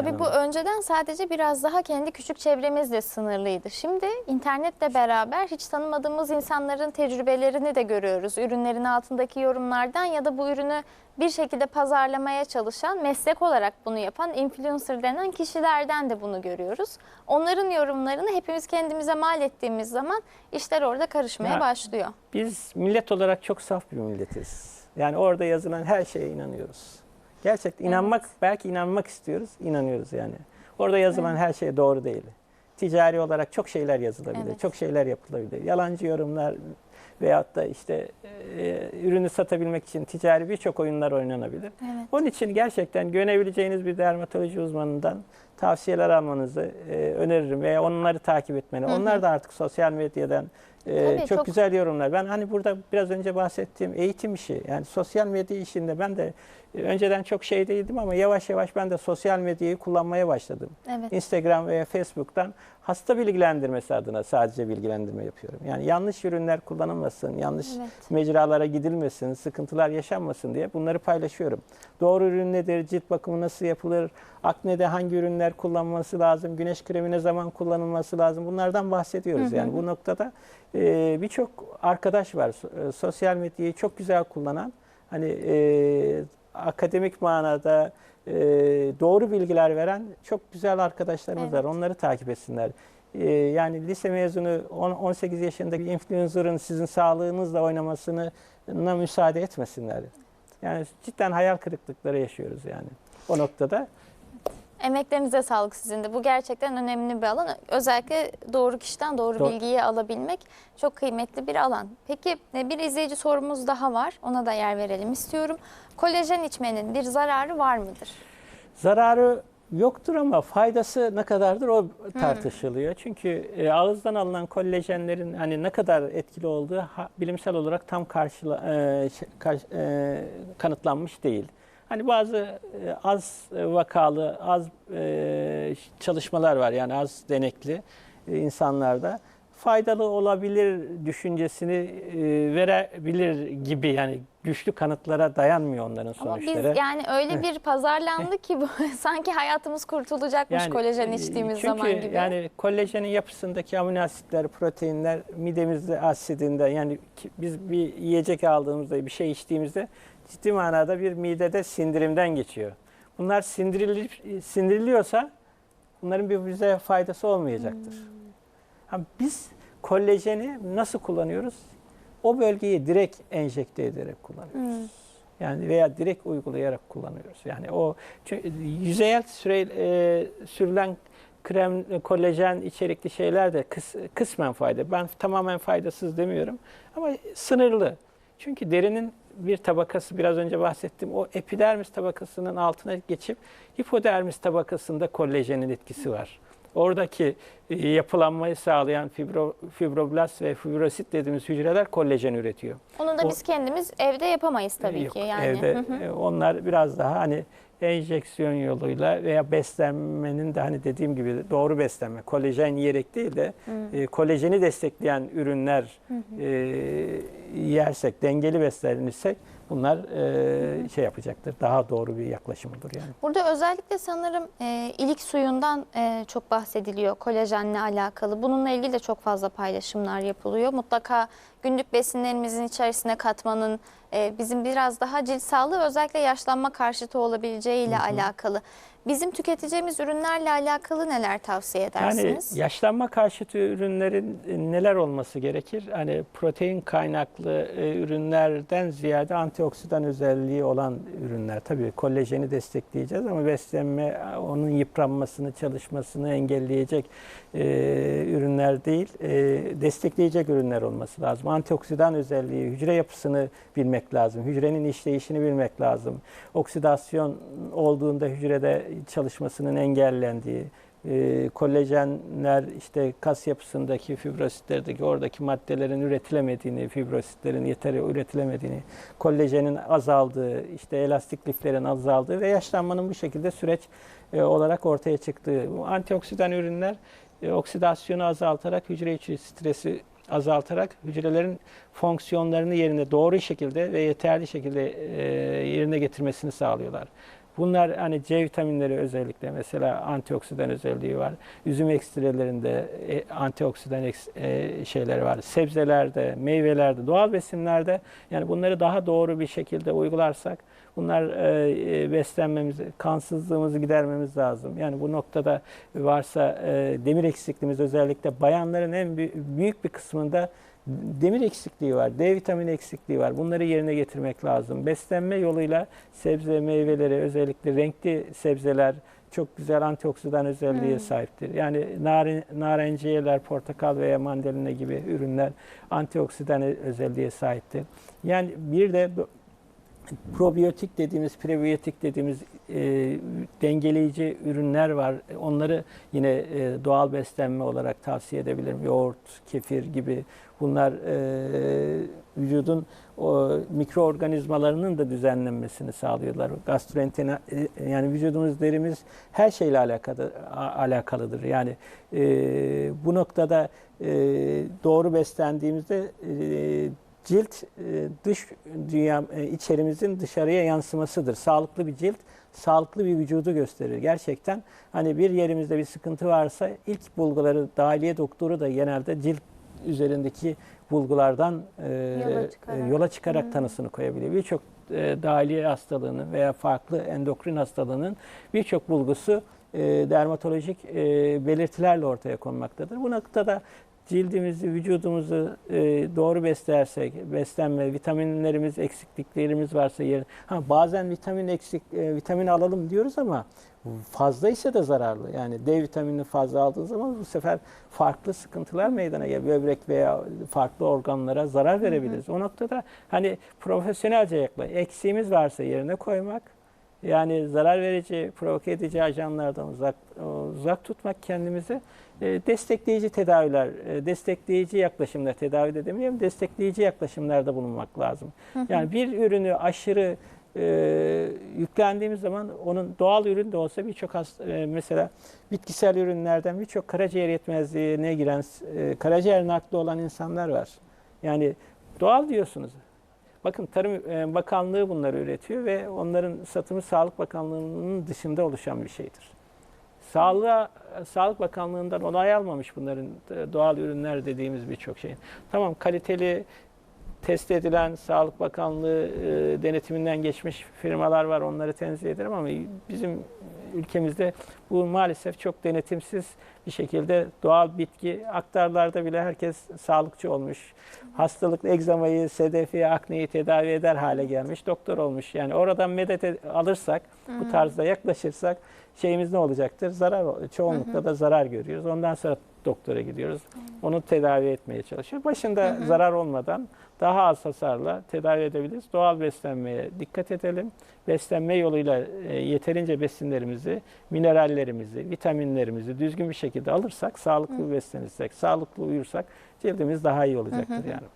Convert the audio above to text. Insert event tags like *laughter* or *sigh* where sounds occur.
Tabii bu önceden sadece biraz daha kendi küçük çevremizle sınırlıydı. Şimdi internetle beraber hiç tanımadığımız insanların tecrübelerini de görüyoruz. Ürünlerin altındaki yorumlardan ya da bu ürünü bir şekilde pazarlamaya çalışan, meslek olarak bunu yapan influencer denen kişilerden de bunu görüyoruz. Onların yorumlarını hepimiz kendimize mal ettiğimiz zaman işler orada karışmaya Ya- başlıyor. Biz millet olarak çok saf bir milletiz. Yani orada yazılan her şeye inanıyoruz. Gerçekten inanmak, belki inanmak istiyoruz, inanıyoruz yani. Orada yazılan her şey doğru değil. Ticari olarak çok şeyler yazılabilir, Evet. çok şeyler yapılabilir. Yalancı yorumlar veyahut da işte e, ürünü satabilmek için ticari birçok oyunlar oynanabilir. Evet. Onun için gerçekten güvenebileceğiniz bir dermatoloji uzmanından tavsiyeler almanızı e, öneririm veya onları takip etmeni. Hı hı. Onlar da artık sosyal medyadan e, çok, çok- güzel yorumlar. Ben hani burada biraz önce bahsettiğim eğitim işi yani sosyal medya işinde ben de e, önceden çok şey değildim ama yavaş yavaş ben de sosyal medyayı kullanmaya başladım. Evet. Instagram veya Facebook'tan hasta bilgilendirmesi adına sadece bilgilendirme yapıyorum. Yani yanlış ürünler kullanılmasın, yanlış Evet. mecralara gidilmesin, sıkıntılar yaşanmasın diye bunları paylaşıyorum. Doğru ürün nedir, cilt bakımı nasıl yapılır, aknede hangi ürünler kullanılması lazım, güneş kremi ne zaman kullanılması lazım bunlardan bahsediyoruz. Hı hı. Yani bu noktada e, birçok arkadaş var e, sosyal medyayı çok güzel kullanan, hani e, akademik manada e, doğru bilgiler veren çok güzel arkadaşlarımız var. Evet. Onları takip etsinler. E, yani lise mezunu on- 18 yaşındaki influencer'ın sizin sağlığınızla oynamasına müsaade etmesinler. Yani cidden hayal kırıklıkları yaşıyoruz yani. O noktada Emeklerinize sağlık sizin de. Bu gerçekten önemli bir alan. Özellikle doğru kişiden doğru Do- bilgiyi alabilmek çok kıymetli bir alan. Peki e, bir izleyici sorumuz daha var. Ona da yer verelim istiyorum. Kolajen içmenin bir zararı var mıdır? Zararı yoktur ama faydası ne kadardır o tartışılıyor. Çünkü e, ağızdan alınan kollajenlerin hani ne kadar etkili olduğu ha- bilimsel olarak tam karşıla, e, şey- karş- e, kanıtlanmış değil. Hani bazı e, az vakalı, az e, çalışmalar var yani az denekli e, insanlarda faydalı olabilir düşüncesini e, verebilir gibi yani güçlü kanıtlara dayanmıyor onların Ama sonuçları. biz yani öyle bir pazarlandı ki bu *laughs* sanki hayatımız kurtulacakmış kolajen e, içtiğimiz çünkü zaman gibi. yani kolajenin yapısındaki amino asitler, proteinler midemizde asidinde yani biz bir yiyecek aldığımızda, bir şey içtiğimizde ciddi manada bir midede sindirimden geçiyor. Bunlar sindirilip sindiriliyorsa bunların bir bize faydası olmayacaktır. Hmm. Ha, biz kolajeni nasıl kullanıyoruz? O bölgeyi direkt enjekte ederek kullanıyoruz. Hmm. Yani veya direkt uygulayarak kullanıyoruz. Yani o yüzeyel süre, e, sürülen krem, kolajen içerikli şeyler de kıs, kısmen fayda. Ben tamamen faydasız demiyorum ama sınırlı. Çünkü derinin bir tabakası biraz önce bahsettiğim o epidermis tabakasının altına geçip hipodermis tabakasında kolajenin etkisi var. Oradaki yapılanmayı sağlayan fibro, fibroblast ve fibrosit dediğimiz hücreler kolajen üretiyor. Onu da o- biz kendimiz evde yapamayız tabii Yok, ki. Yani. Evde Hı hı. e, onlar biraz daha hani enjeksiyon yoluyla veya beslenmenin de hani dediğim gibi doğru beslenme, kolajen yiyerek değil de e, kolajeni destekleyen ürünler e, yersek, dengeli beslenirsek bunlar e, şey yapacaktır. Daha doğru bir yaklaşımıdır yani. Burada özellikle sanırım e, ilik suyundan e, çok bahsediliyor kolajenle alakalı. Bununla ilgili de çok fazla paylaşımlar yapılıyor. Mutlaka günlük besinlerimizin içerisine katmanın e, bizim biraz daha cilt sağlığı özellikle yaşlanma karşıtı olabileceğiyle alakalı. Bizim tüketeceğimiz ürünlerle alakalı neler tavsiye edersiniz? Yani yaşlanma karşıtı ürünlerin e, neler olması gerekir? Hani protein kaynaklı e, ürünlerden ziyade antioksidan özelliği olan ürünler. Tabii kolajeni destekleyeceğiz ama beslenme e, onun yıpranmasını, çalışmasını engelleyecek e, ürünler değil, e, destekleyecek ürünler olması lazım. Antioksidan özelliği, hücre yapısını bilmek lazım. Hücrenin işleyişini bilmek lazım. Oksidasyon olduğunda hücrede çalışmasının engellendiği, e, kolajenler işte kas yapısındaki fibrositlerdeki oradaki maddelerin üretilemediğini, fibrositlerin yeteri üretilemediğini, kolajenin azaldığı, işte elastik liflerin azaldığı ve yaşlanmanın bu şekilde süreç e, olarak ortaya çıktığı. Bu antioksidan ürünler e, oksidasyonu azaltarak hücre içi stresi azaltarak hücrelerin fonksiyonlarını yerine doğru şekilde ve yeterli şekilde e, yerine getirmesini sağlıyorlar. Bunlar hani C vitaminleri özellikle mesela antioksidan özelliği var. Üzüm ekstrelerinde e, antioksidan eks- e, şeyleri var. Sebzelerde, meyvelerde, doğal besinlerde yani bunları daha doğru bir şekilde uygularsak bunlar e, e, beslenmemizi, kansızlığımızı gidermemiz lazım. Yani bu noktada varsa e, demir eksikliğimiz özellikle bayanların en büyük, bir kısmında demir eksikliği var, D vitamini eksikliği var. Bunları yerine getirmek lazım. Beslenme yoluyla sebze meyveleri özellikle renkli sebzeler çok güzel antioksidan özelliğe Hmm. sahiptir. Yani narin, narenciyeler, portakal veya mandalina gibi ürünler antioksidan özelliğe sahiptir. Yani bir de probiyotik dediğimiz, prebiyotik dediğimiz e, dengeleyici ürünler var. Onları yine e, doğal beslenme olarak tavsiye edebilirim. Yoğurt, kefir gibi bunlar e, vücudun o mikroorganizmalarının da düzenlenmesini sağlıyorlar. Gastroenterina e, yani vücudumuz derimiz her şeyle alakalı alakalıdır. Yani e, bu noktada e, doğru beslendiğimizde e, cilt e, dış dünya e, içerimizin dışarıya yansımasıdır. Sağlıklı bir cilt sağlıklı bir vücudu gösterir. Gerçekten hani bir yerimizde bir sıkıntı varsa ilk bulguları dahiliye doktoru da genelde cilt üzerindeki bulgulardan e, Yola çıkarak. yola çıkarak tanısını koyabiliyor. Birçok e, dahiliye hastalığının veya farklı endokrin hastalığının birçok bulgusu e, dermatolojik e, belirtilerle ortaya konmaktadır. Bu noktada cildimizi, vücudumuzu e, doğru beslersek, beslenme, vitaminlerimiz, eksikliklerimiz varsa yer. Ha bazen vitamin eksik, e, vitamin alalım diyoruz ama fazlaysa da zararlı. Yani D vitaminini fazla aldığın zaman bu sefer farklı sıkıntılar meydana geliyor. Böbrek veya farklı organlara zarar verebiliriz. O noktada hani profesyonelce yaklaşık. Eksiğimiz varsa yerine koymak, yani zarar verici, provoke edici ajanlardan uzak uzak tutmak kendimizi e, destekleyici tedaviler, e, destekleyici yaklaşımlar, tedavi de demeyelim, destekleyici yaklaşımlarda bulunmak lazım. Yani bir ürünü aşırı e, yüklendiğimiz zaman onun doğal ürün de olsa birçok e, mesela bitkisel ürünlerden birçok karaciğer yetmezliğine giren, e, karaciğer nakli olan insanlar var. Yani doğal diyorsunuz. Bakın Tarım e, Bakanlığı bunları üretiyor ve onların satımı Sağlık Bakanlığı'nın dışında oluşan bir şeydir. Sağlığa, Sağlık Bakanlığı'ndan onay almamış bunların e, doğal ürünler dediğimiz birçok şey. Tamam kaliteli test edilen Sağlık Bakanlığı e, denetiminden geçmiş firmalar var onları tenzih ederim ama bizim ülkemizde bu maalesef çok denetimsiz bir şekilde doğal bitki aktarlarda bile herkes sağlıkçı olmuş. Hastalık, egzamayı, sedefi, akneyi tedavi eder hale gelmiş. Doktor olmuş. Yani oradan medet ed- alırsak, bu tarzda yaklaşırsak şeyimiz ne olacaktır? Zarar, çoğunlukla da zarar görüyoruz. Ondan sonra doktora gidiyoruz. Onu tedavi etmeye çalışıyor. Başında zarar olmadan daha az hasarla tedavi edebiliriz. Doğal beslenmeye dikkat edelim. Beslenme yoluyla e, yeterince besinlerimizi, minerallerimizi, vitaminlerimizi düzgün bir şekilde alırsak, sağlıklı beslenirsek, sağlıklı uyursak cildimiz daha iyi olacaktır yani.